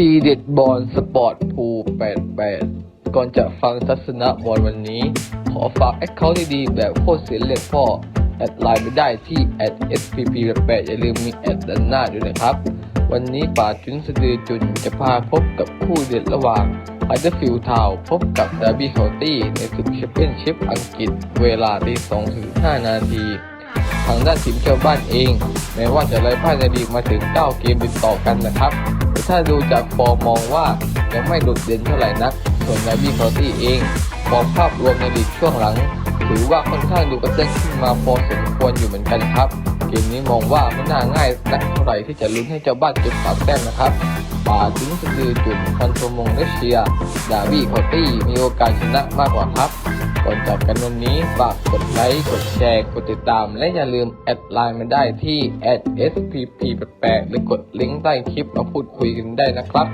ทีเด็ดบอลสปอร์ตพู88 ก่อนจะฟังทัศนะบอลวันนี้ ขอฝากแอคเคาท์ดีๆแบบโคตรเสียเรียกพ่อ แอดไลน์ไม่ได้ที่ @spp88 อย่าลืมมีแอดด้านหน้าด้วยนะครับ วันนี้ป่าจุนสะดือจุนจะพาพบกับคู่เด็ดระหว่างฮัตเตอร์ฟิลทาวพบกับดาร์บี้เคาตี้ในศึกแชมเปี้ยนชิพอังกฤษ เวลาตี2ถึง5นาทีทางด้านทีมเจ้าบ้านเอง แม้ว่าจะไร้พ่ายในลีกมาถึง 9 เกมติดต่อกันนะครับ ถ้าดูจากฟอร์มมองว่ายังไม่โดดเด่นเท่าไหร่นัก ส่วนนาบี้คอตี้เองฟอร์มภาพรวมในลีกช่วงหลัง ถือว่าค่อนข้างดูกระเตื้งขึ้นมาพอสมควรอยู่เหมือนกันครับ เกมนี้มองว่าไม่น่าง่ายนักเท่าไหร่ที่จะลุ้นให้เจ้าบ้านเก็บสามแต้มนะครับป่าถึงสะดือจุดคอนโทรมงเลเชีย ดาบี้คอตี้มีโอกาสชนะมากกว่าครับ ก่อนจากกันวันนี้ฝากกดไลค์ กดแชร์ กดติดตาม และอย่าลืมแอดไลน์มาได้ที่ @spp88 หรือกดลิงก์ใต้คลิปมาพูดคุยกันได้นะครับ